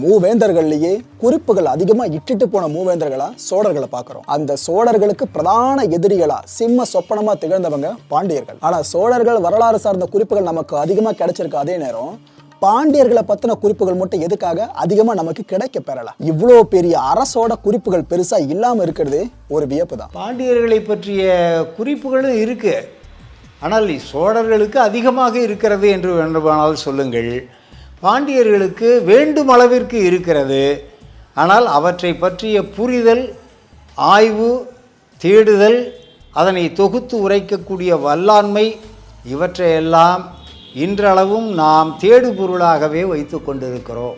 மூவேந்தர்கள்லயே குறிப்புகள் அதிகமா இட்டுட்டு போன மூவேந்தர்களா சோழர்களை பார்க்கிறோம். அந்த சோழர்களுக்கு பிரதான எதிரிகளா சிம்ம சொப்பனமா திகழ்ந்தவங்க பாண்டியர்கள். ஆனா சோழர்கள் வரலாறு சார்ந்த குறிப்புகள் நமக்கு அதிகமா கிடைச்சிருக்கு அதே நேரம் பாண்டியர்களை பத்தின குறிப்புகள் மட்டும் எதுக்காக அதிகமா நமக்கு கிடைக்க பெறல? இவ்வளோ பெரிய அரசோட குறிப்புகள் பெருசா இல்லாம இருக்கிறது ஒரு வியப்பு தான் பாண்டியர்களை பற்றிய குறிப்புகளும் இருக்கு. ஆனால் சோழர்களுக்கு அதிகமாக இருக்கிறது என்று வேண்டுமானால் சொல்லுங்கள். பாண்டியர்களுக்கு வேண்டும் அளவிற்கு இருக்கிறது. ஆனால் அவற்றை பற்றிய புரிதல் ஆய்வு தேடுதல் அதனை தொகுத்து உரைக்கக்கூடிய வல்லாண்மை இவற்றையெல்லாம் இன்றளவும் நாம் தேடுபொருளாகவே வைத்து கொண்டிருக்கிறோம்.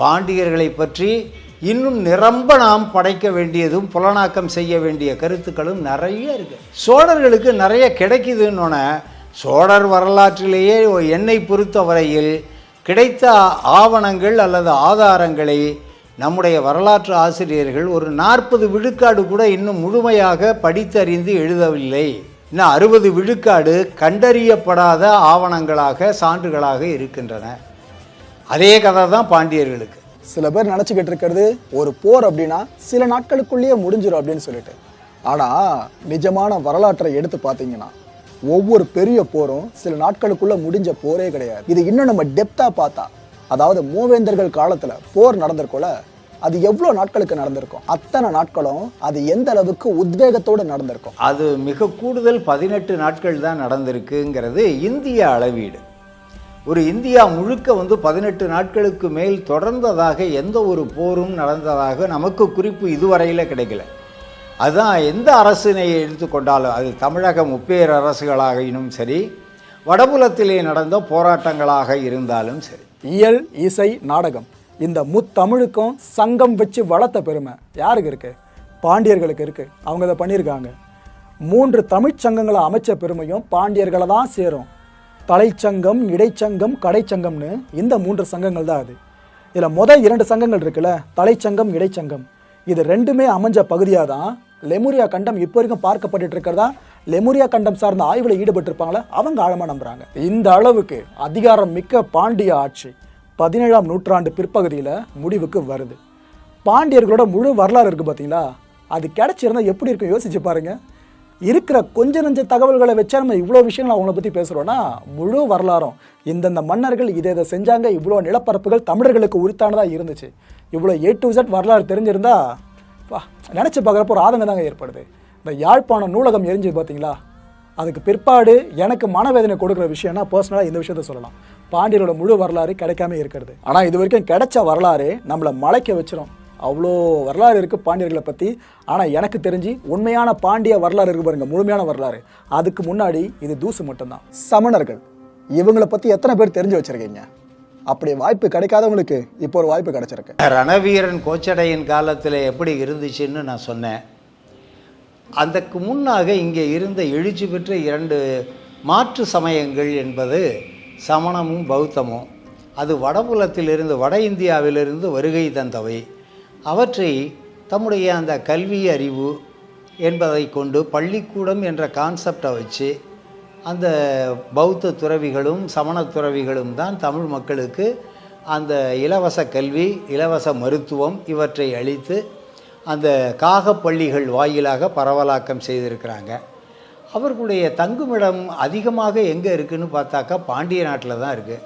பாண்டியர்களை பற்றி இன்னும் நிரம்ப நாம் படைக்க வேண்டியதும் புலனாக்கம் செய்ய வேண்டிய கருத்துக்களும் நிறைய இருக்கு. சோழர்களுக்கு நிறைய கிடைக்குதுன்னொன்னே சோழர் வரலாற்றிலேயே என்னை பொறுத்தவரையில் கிடைத்த ஆவணங்கள் அல்லது ஆதாரங்களை நம்முடைய வரலாற்று ஆசிரியர்கள் ஒரு நாற்பது விழுக்காடு கூட இன்னும் முழுமையாக படித்தறிந்து எழுதவில்லை. இன்னும் அறுபது விழுக்காடு கண்டறியப்படாத ஆவணங்களாக சான்றுகளாக இருக்கின்றன. அதே கதை தான் பாண்டியர்களுக்கு. சில பேர் நினச்சிக்கிட்டு இருக்கிறது ஒரு போர் அப்படின்னா சில நாட்களுக்குள்ளேயே முடிஞ்சிடும் அப்படின்னு சொல்லிட்டு. ஆனால் நிஜமான வரலாற்றை எடுத்து பார்த்தீங்கன்னா ஒவ்வொரு பெரிய போரும் சில நாட்களுக்குள்ள முடிஞ்ச போரே கிடையாது. இது இன்னும் நம்ம டெப்தா பார்த்தா அதாவது மூவேந்தர்கள் காலத்தில் போர் நடந்திருக்கோல அது எவ்வளோ நாட்களுக்கு நடந்திருக்கும்? அத்தனை நாட்களும் அது எந்த அளவுக்கு உத்வேகத்தோடு நடந்திருக்கும்? அது மிக கூடுதல் பதினெட்டு நாட்கள் தான் நடந்திருக்குங்கிறது இந்திய அளவீடு. ஒரு இந்தியா முழுக்க வந்து பதினெட்டு நாட்களுக்கு மேல் தொடர்ந்ததாக எந்த ஒரு போரும் நடந்ததாக நமக்கு குறிப்பு இதுவரையில் கிடைக்கல. அதுதான் எந்த அரசினை எடுத்துக்கொண்டாலும் அது தமிழக முப்பேர் அரசுகளாகினும் சரி வடபுலத்திலே நடந்த போராட்டங்களாக இருந்தாலும் சரி. இயல் இசை நாடகம் இந்த முத்தமிழுக்கும் சங்கம் வச்சு வளர்த்த பெருமை யாருக்கு இருக்கு? பாண்டியர்களுக்கு இருக்கு. அவங்க இதை பண்ணியிருக்காங்க. மூன்று தமிழ்ச் சங்கங்களை அமைச்ச பெருமையும் பாண்டியர்களை தான் சேரும். தலைச்சங்கம் இடைச்சங்கம் கடைச்சங்கம்னு இந்த மூன்று சங்கங்கள் தான் அது. இதில் முதல் இரண்டு சங்கங்கள் இருக்குல்ல தலைச்சங்கம் இடைச்சங்கம். இது ரெண்டுமே அமைஞ்ச பகுதியாக தான் லெமுரியா கண்டம் இப்போ வரைக்கும் பார்க்கப்பட்டுட்டு இருக்கிறதா? லெமுரியா கண்டம் சார்ந்த ஆய்வில் ஈடுபட்டிருப்பாங்களே? அவங்க ஆழமாக நம்புகிறாங்க இந்த அளவுக்கு அதிகாரம் மிக்க பாண்டிய ஆட்சி பதினேழாம் நூற்றாண்டு பிற்பகுதியில் முடிவுக்கு வருது. பாண்டியர்களோட முழு வரலாறு இருக்குது பார்த்தீங்களா அது கிடச்சிருந்தால் எப்படி இருக்கும் யோசிச்சு பாருங்க. இருக்கிற கொஞ்ச நஞ்ச தகவல்களை வச்சா நம்ம இவ்வளோ விஷயங்கள் அவங்கள பற்றி பேசுகிறோன்னா முழு வரலாறும் இந்தந்த மன்னர்கள் இதை இதை செஞ்சாங்க இவ்வளோ நிலப்பரப்புகள் தமிழர்களுக்கு உரித்தானதாக இருந்துச்சு. இவ்வளோ ஏ டு இசட் வரலாறு தெரிஞ்சிருந்தால் பா நினச்சி பார்க்குறப்ப ஒரு ஆதங்கம் தாங்க ஏற்படுது. இந்த யாழ்ப்பாணம் நூலகம் எரிஞ்சு பார்த்தீங்களா? அதுக்கு பிற்பாடு எனக்கு மனவேதனை கொடுக்குற விஷயம்னா பர்சனலாக இந்த விஷயத்த சொல்லலாம். பாண்டியரோட முழு வரலாறு கிடைக்காம இருக்கிறது. ஆனால் இது வரைக்கும் கிடைச்ச வரலாறு நம்மளை மலைக்க வச்சிரும். அவ்வளோ வரலாறு இருக்குது பாண்டியர்களை பற்றி ஆனால் எனக்கு தெரிஞ்சு உண்மையான பாண்டிய வரலாறு இருக்கு பாருங்க முழுமையான வரலாறு. அதுக்கு முன்னாடி இது தூசு மட்டும்தான். சமணர்கள். இவங்களை பற்றி எத்தனை பேர் தெரிஞ்சு வச்சிருக்கீங்க? அப்படி வாய்ப்பு கிடைக்காதவங்களுக்கு இப்போ ஒரு வாய்ப்பு கிடைச்சிருக்கு. ரணவீரன் கோச்சடையின் காலத்தில் எப்படி இருந்துச்சுன்னு நான் சொன்னேன். அதற்கு முன்னாக இங்கே இருந்த எழுச்சி பெற்ற இரண்டு மாற்று சமயங்கள் என்பது சமணமும் பௌத்தமும். அது வடபுலத்திலிருந்து வட இந்தியாவிலிருந்து வருகை தந்தவை. அவற்றை தம்முடைய அந்த கல்வி அறிவு என்பதை கொண்டு பள்ளிக்கூடம் என்ற கான்செப்டை வச்சு அந்த பௌத்த துறவிகளும் சமண துறவிகளும் தான் தமிழ் மக்களுக்கு அந்த இலவச கல்வி இலவச மருத்துவம் இவற்றை அளித்து அந்த காகப்பள்ளிகள் வாயிலாக பரவலாக்கம் செய்திருக்கிறாங்க. அவர்களுடைய தங்குமிடம் அதிகமாக எங்கே இருக்குன்னு பார்த்தாக்கா பாண்டிய நாட்டில் தான் இருக்குது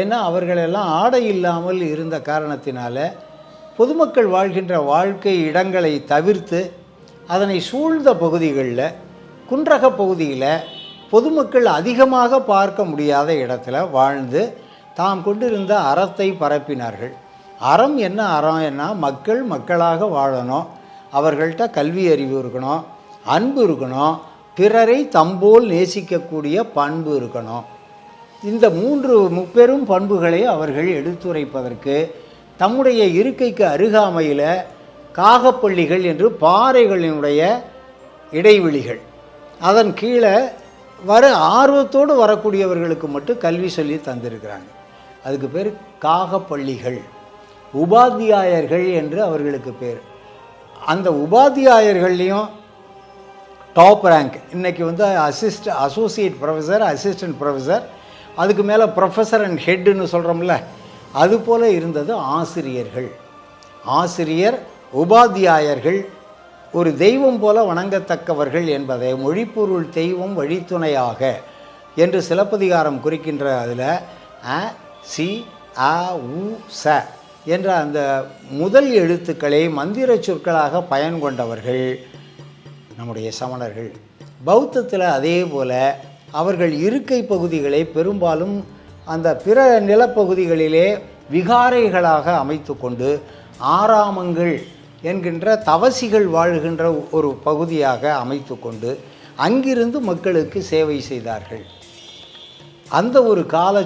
ஏன்னா அவர்களெல்லாம் ஆடை இல்லாமல் இருந்த காரணத்தினால பொதுமக்கள் வாழ்கின்ற வாழ்க்கை இடங்களை தவிர்த்து அதனை சூழ்ந்த பகுதிகளில் குன்றக பகுதியில் பொதுமக்கள் அதிகமாக பார்க்க முடியாத இடத்துல வாழ்ந்து தாம் கொண்டிருந்த அறத்தை பரப்பினார்கள். அறம் என்ன அறம் என்ன? மக்கள் மக்களாக வாழணும். அவர்கள்ட்ட கல்வி அறிவு இருக்கணும். அன்பு இருக்கணும். பிறரை தம்போல் நேசிக்கக்கூடிய பண்பு இருக்கணும். இந்த மூன்று முப்பெரும் பண்புகளை அவர்கள் எடுத்துரைப்பதற்கு தம்முடைய இருக்கைக்கு அருகாமையில் காகப்பள்ளிகள் என்று பாறைகளினுடைய இடைவெளிகள். அதன் கீழே வர ஆர்வத்தோடு வரக்கூடியவர்களுக்கு மட்டும் கல்வி சொல்லி தந்திருக்கிறாங்க. அதுக்கு பேர் காகப்பள்ளிகள். உபாத்தியாயர்கள் என்று அவர்களுக்கு பேர். அந்த உபாத்தியாயர்கள்லேயும் டாப் ரேங்க் இன்றைக்கி வந்து assist associate professor assistant professor அதுக்கு மேலே ப்ரொஃபஸர் அண்ட் ஹெட்டுன்னு சொல்கிறோம்ல அதுபோல் இருந்தது ஆசிரியர்கள். ஆசிரியர் உபாத்தியாயர்கள் ஒரு தெய்வம் போல வணங்கத்தக்கவர்கள் என்பதை மொழிப்பொருள் தெய்வம் வழித்துணையாக என்று சிலப்பதிகாரம் குறிக்கின்ற அதில் அ சி அ உ ச என்ற அந்த முதல் எழுத்துக்களை மந்திர சொற்களாக பயன் கொண்டவர்கள் நம்முடைய சமணர்கள். பௌத்தத்தில் அதே போல் அவர்கள் இருக்கை பகுதிகளை பெரும்பாலும் அந்த பிற நிலப்பகுதிகளிலே விகாரைகளாக அமைத்து கொண்டு ஆறாமங்கள் என்கின்ற தவசிகள் வாழ்கின்ற ஒரு பகுதியாக அமைத்து கொண்டு அங்கிருந்து மக்களுக்கு சேவை செய்தார்கள். அந்த ஒரு கால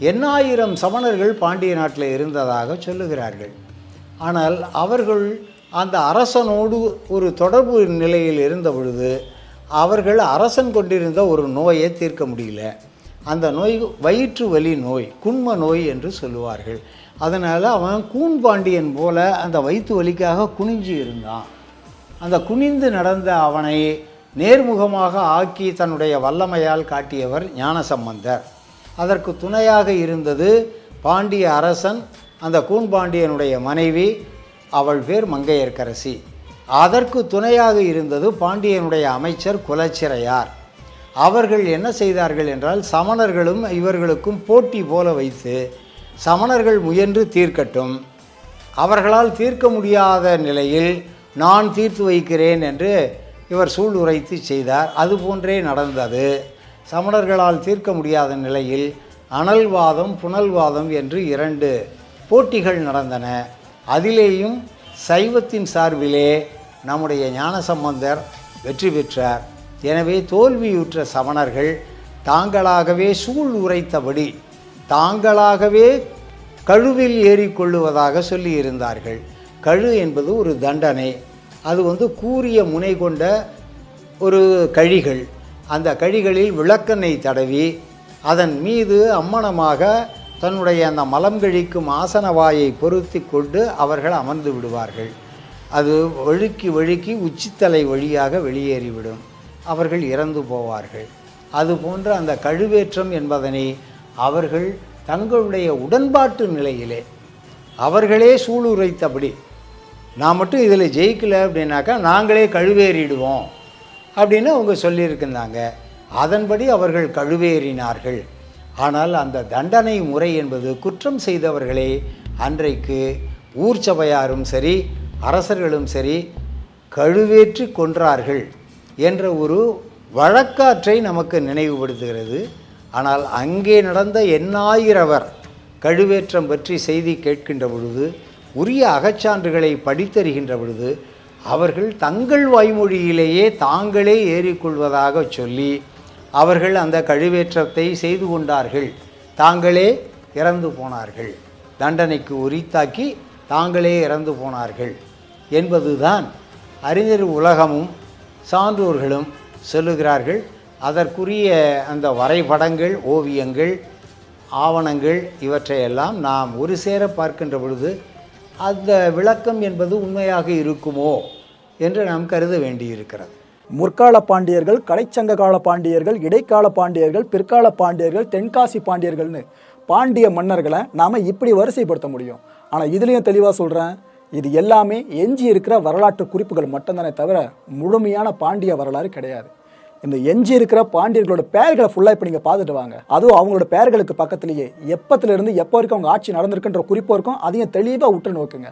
எண்ணாயிரம் சமணர்கள் பாண்டிய நாட்டில் இருந்ததாக சொல்லுகிறார்கள். ஆனால் அவர்கள் அந்த அரசனோடு ஒரு தொடர்பு நிலையில் இருந்த பொழுது அவர்கள் அரசன் கொண்டிருந்த ஒரு நோயை தீர்க்க முடியல. அந்த நோய் வயிற்று வலி நோய் குண்ம நோய் என்று சொல்லுவார்கள். அதனால் அவன் கூன்பாண்டியன் போல அந்த வயிற்று வலிக்காக குனிஞ்சு இருந்தான். அந்த குனிந்து நடந்த அவனை நேர்முகமாக ஆக்கி தன்னுடைய வல்லமையால் காட்டியவர் ஞானசம்பந்தர். அதற்கு துணையாக இருந்தது பாண்டிய அரசன் அந்த கூன்பாண்டியனுடைய மனைவி அவள் பேர் மங்கையர்க்கரசி. அதற்கு துணையாக இருந்தது பாண்டியனுடைய அமைச்சர் குலச்சிறையார். அவர்கள் என்ன செய்தார்கள் என்றால் சமணர்களும் இவர்களுக்கும் போட்டி போல வைத்து சமணர்கள் முயன்று தீர்க்கட்டும். அவர்களால் தீர்க்க முடியாத நிலையில் நான் தீர்த்து வைக்கிறேன் என்று இவர் சூளுரைத்து செய்தார். அதுபோன்றே நடந்தது. சமணர்களால் தீர்க்க முடியாத நிலையில் அனல்வாதம் புனல்வாதம் என்று இரண்டு போட்டிகள் நடந்தன. அதிலேயும் சைவத்தின் சார்பிலே நம்முடைய ஞானசம்பந்தர் வெற்றி பெற்றார். எனவே தோல்வியுற்ற சமணர்கள் தாங்களாகவே சூழ் உரைத்தபடி தாங்களாகவே கழுவில் ஏறிக்கொள்ளுவதாக சொல்லியிருந்தார்கள். கழு என்பது ஒரு தண்டனை. அது வந்து கூறிய முனை கொண்ட ஒரு கழிகள். அந்த கழிகளில் விளக்கெண்ணெய் தடவி அதன் மீது அம்மணமாக தன்னுடைய அந்த மலம் கழிக்கும் ஆசனவாயை பொருத்தி கொண்டு அவர்கள் அமர்ந்து விடுவார்கள். அது வழுக்கி வழுக்கி உச்சித்தலை வழியாக வெளியேறிவிடும். அவர்கள் இறந்து போவார்கள். அதுபோன்ற அந்த கழுவேற்றம் என்பதனை அவர்கள் தங்களுடைய உடன்பாட்டு நிலையிலே அவர்களே சூளுரைத்தபடி நான் மட்டும் இதில் ஜெயிக்கலை அப்படின்னாக்கா நாங்களே கழுவேறிடுவோம் அப்படின்னு அவங்க சொல்லியிருக்கிறாங்க அதன்படி அவர்கள் கழுவேறினார்கள். ஆனால் அந்த தண்டனை முறை என்பது குற்றம் செய்தவர்களே அன்றைக்கு ஊர் சபையாரும் சரி அரசர்களும் சரி கழுவேற்றி கொன்றார்கள் என்ற ஒரு வழக்காற்றை நமக்கு நினைவுபடுத்துகிறது. ஆனால் அங்கே நடந்த எண்ணாயிரவர் கழுவேற்றம் பற்றி செய்தி கேட்கின்ற பொழுது உரிய அகச்சான்றுகளை படித்தறிகின்ற பொழுது அவர்கள் தங்கள் வாய்மொழியிலேயே தாங்களே ஏறிக்கொள்வதாக சொல்லி அவர்கள் அந்த கழுவேற்றத்தை செய்து கொண்டார்கள். தாங்களே இறந்து போனார்கள். தண்டனைக்கு உரித்தாக்கி தாங்களே இறந்து போனார்கள். என்பதுதான் அறிஞர் உலகமும் சான்றோர்களும் சொல்லுகிறார்கள். அதற்குரிய அந்த வரைபடங்கள் ஓவியங்கள் ஆவணங்கள் இவற்றையெல்லாம் நாம் ஒரு சேர பார்க்கின்ற பொழுது அந்த விளக்கம் என்பது உண்மையாக இருக்குமோ என்று நாம் கருத வேண்டியிருக்கிறது. முற்கால பாண்டியர்கள் கலைச்சங்க கால பாண்டியர்கள் இடைக்கால பாண்டியர்கள் பிற்கால பாண்டியர்கள் தென்காசி பாண்டியர்கள்னு பாண்டிய மன்னர்களை நாம் இப்படி வரிசைப்படுத்த முடியும். ஆனால் இதுலேயும் தெளிவாக சொல்கிறேன் இது எல்லாமே எஞ்சி இருக்கிற வரலாற்று குறிப்புகள் மட்டும்தானே தவிர முழுமையான பாண்டிய வரலாறு கிடையாது. இந்த எஞ்சி இருக்கிற பாண்டியர்களோட பெயர்களை ஃபுல்லாக இப்போ நீங்கள் பார்த்துட்டு வாங்க. அதுவும் அவங்களோட பெயர்களுக்கு பக்கத்துலேயே. எப்பத்துலேருந்து எப்போ வரைக்கும் அவங்க ஆட்சி நடந்திருக்குன்ற குறிப்போ இருக்கும் அதையும் தெளிவாக உற்று நோக்குங்க.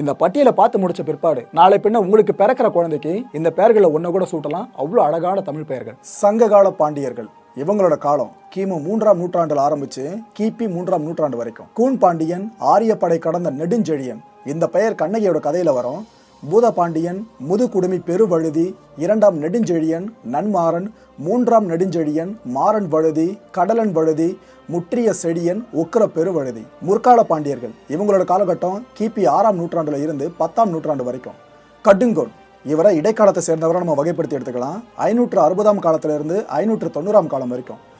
இந்த பட்டியலை பார்த்து முடிச்ச பிற்பாடு நாளை பின்ன உங்களுக்கு பிறக்கிற குழந்தைக்கு இந்த பெயர்களை ஒன்று கூட சூட்டலாம். அவ்வளோ அழகான தமிழ் பெயர்கள். சங்ககால பாண்டியர்கள். இவங்களோட காலம் கிமு மூன்றாம் நூற்றாண்டில் ஆரம்பிச்சு கிபி மூன்றாம் நூற்றாண்டு வரைக்கும். கூன் பாண்டியன் ஆரியப்படை கடந்த நெடுஞ்செழியன். இந்த பெயர் கண்ணகியோட கதையில வரும். பூதபாண்டியன் முதுகுடுமி பெருவழுதி இரண்டாம் நெடுஞ்செழியன் நன்மாறன் மூன்றாம் நெடுஞ்செழியன் மாறன் வழுதி கடலன் வழுதி முற்றிய செடியன் உக்கர பெருவழுதி. முற்கால பாண்டியர்கள். இவங்களோட காலகட்டம் கிபி ஆறாம் நூற்றாண்டுல இருந்து பத்தாம் நூற்றாண்டு வரைக்கும். கடுங்கோன். இவரை இடைக்காலத்தை சேர்ந்தவரை நம்ம வகைப்படுத்தி எடுத்துக்கலாம். ஐநூற்று அறுபதாம் காலத்திலிருந்து ஐநூற்று தொண்ணூறாம் காலம் வரைக்கும்.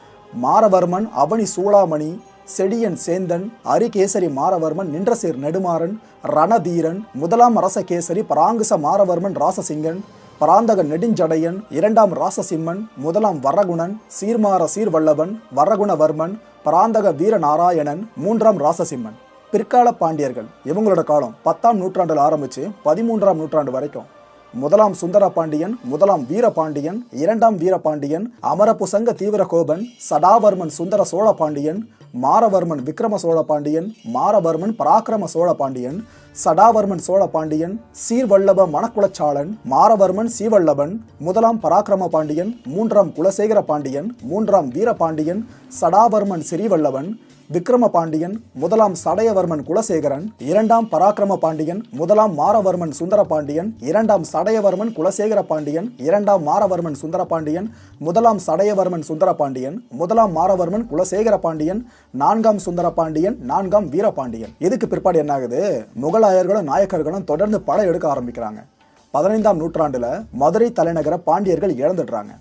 மாரவர்மன் அவனி சூளாமணி செடியன் சேந்தன் அரிகேசரி மாரவர்மன் நின்றசீர் நெடுமாறன் ரணதீரன் முதலாம் அரசகேசரி பராங்குச மாரவர்மன் ராசசிங்கன் பராந்தகன் நெடுஞ்சடையன் இரண்டாம் ராசசிம்மன் முதலாம் வரகுணன் சீர்மார சீர்வல்லவன் வரகுணவர்மன் பராந்தக வீர நாராயணன் மூன்றாம் ராசசிம்மன். பிற்கால பாண்டியர்கள் இவங்களோட காலம் பத்தாம் நூற்றாண்டில் ஆரம்பித்து பதிமூன்றாம் நூற்றாண்டு வரைக்கும். முதலாம் சுந்தர பாண்டியன் முதலாம் வீரபாண்டியன் இரண்டாம் வீரபாண்டியன் அமரபுசங்க தீவிர கோபன் சடாவர்மன் சுந்தர சோழ பாண்டியன் மாரவர்மன் விக்ரம சோழ பாண்டியன் மாரவர்மன் பராக்கிரம சோழ பாண்டியன் சடாவர்மன் சோழ பாண்டியன் சீர்வல்லப மணக்குளச்சாளன் மாரவர்மன் சீவல்லபன் முதலாம் பராக்கிரம பாண்டியன் மூன்றாம் குலசேகர பாண்டியன் மூன்றாம் வீரபாண்டியன் சடாவர்மன் சிறிவல்லவன் விக்ரம பாண்டியன் முதலாம் சடையவர்மன் குலசேகரன் இரண்டாம் பராக்கிரம பாண்டியன் முதலாம் மாரவர்மன் சுந்தர பாண்டியன் இரண்டாம் சடையவர்மன் குலசேகர பாண்டியன் இரண்டாம் மாரவர்மன் சுந்தர பாண்டியன் முதலாம் சடையவர்மன் சுந்தர பாண்டியன் முதலாம் மாரவர்மன் குலசேகர பாண்டியன் நான்காம் சுந்தர பாண்டியன் நான்காம் வீரபாண்டியன். இதுக்கு பிற்பாடு என்ன ஆகுது முகலாயர்களும் நாயக்கர்களும் தொடர்ந்து படம் எடுக்க ஆரம்பிக்கிறாங்க. பதினைந்தாம் நூற்றாண்டுல மதுரை தலைநகர பாண்டியர்கள் இழந்துடுறாங்க.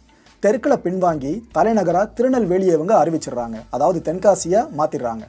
தெற்குல பின்வாங்கி தலைநகராக திருநெல்வேலியை இவங்க அறிவிச்சிடுறாங்க. அதாவது தென்காசியாக மாத்திடுறாங்க.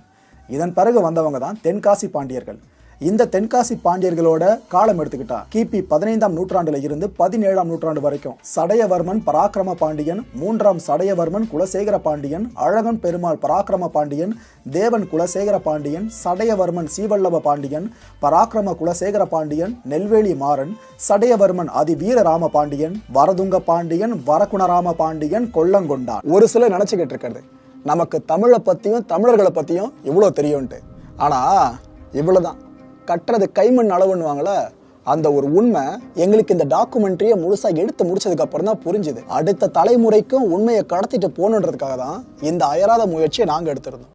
இதன் பிறகு வந்தவங்க தான் தென்காசி பாண்டியர்கள். இந்த தென்காசி பாண்டியர்களோட காலம் எடுத்துக்கிட்டா கிபி பதினைந்தாம் நூற்றாண்டுல இருந்து பதினேழாம் நூற்றாண்டு வரைக்கும் சடையவர்மன் பராக்கிரம பாண்டியன் மூன்றாம் சடையவர்மன் குலசேகர பாண்டியன் அழகன் பெருமாள் பராக்கிரம பாண்டியன் தேவன் குலசேகர பாண்டியன் சடையவர்மன் சீவல்லப பாண்டியன் பராக்கிரம குலசேகர பாண்டியன் நெல்வேலி மாறன் சடையவர்மன் அதி வீரராம பாண்டியன் வரதுங்க பாண்டியன் வரகுணராம பாண்டியன் கொல்லங்கொண்டான் ஒரு சிலர் நினைச்சுக்கிட்டு இருக்கிறது நமக்கு தமிழை பத்தியும் தமிழர்களை பத்தியும் இவ்வளோ தெரியும்ட்டு ஆனா இவ்வளவுதான். கட்டுறது கைமண் அளவுன்னுவாங்கள அந்த ஒரு உண்மை எங்களுக்கு இந்த டாக்குமெண்ட்ரியை முழுசாக எடுத்து முடிச்சதுக்கு அப்புறம் தான் புரிஞ்சுது. அடுத்த தலைமுறைக்கும் உண்மையை கடத்திட்டு போகணுன்றதுக்காக தான் இந்த அயராத முயற்சியை நாங்கள் எடுத்திருந்தோம்.